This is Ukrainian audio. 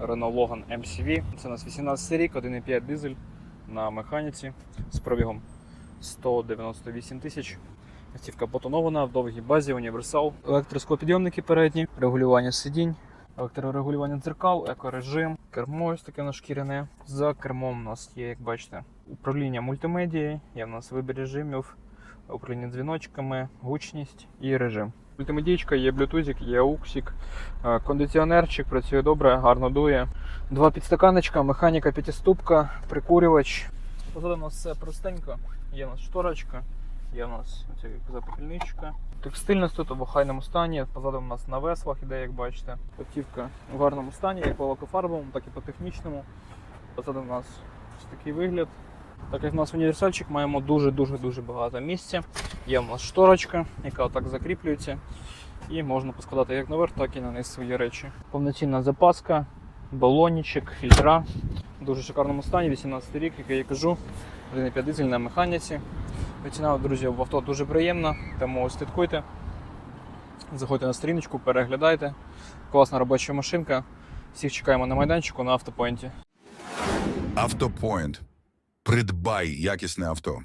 Renault Logan MCV. Це у нас 18 рік, 1,5 дизель на механіці з пробігом 198 тисяч. Автівка потонована в довгій базі, універсал, електросклопідйомники передні, регулювання сидінь, електрорегулювання дзеркал, екорежим, кермо ось таке на шкіряне. За кермом у нас є, як бачите, управління мультимедією, є в нас вибір режимів, управління дзвіночками, гучність і режим. Мультимедійка, є блютузик, є ауксик, е, кондиціонерчик, працює добре, гарно дує. Два підстаканечка, механіка п'ятиступка, прикурювач. Позаду у нас все простенько. Є у нас шторочка, є у нас запопільничка. Текстильність тут в охайному стані. Позаду у нас на веслах іде, як бачите. Автівка в гарному стані, як по лакофарбовому, так і по технічному. Позаду у нас ось такий вигляд. Так як у нас універсальчик, маємо дуже-дуже дуже багато місця. Є у нас шторочка, яка отак закріплюється. І можна поскладати як наверх, так і на низ свої речі. Повноцінна запаска, балонічок, фільтра. В дуже шикарному стані, 18 рік, як я кажу, 1,5 дизель на механіці. Ціна, друзі, в авто дуже приємна, тому слідкуйте. Заходьте на сторіночку, переглядайте. Класна робоча машинка. Всіх чекаємо на майданчику на автопоінті. Автопоінт. Придбай якісне авто.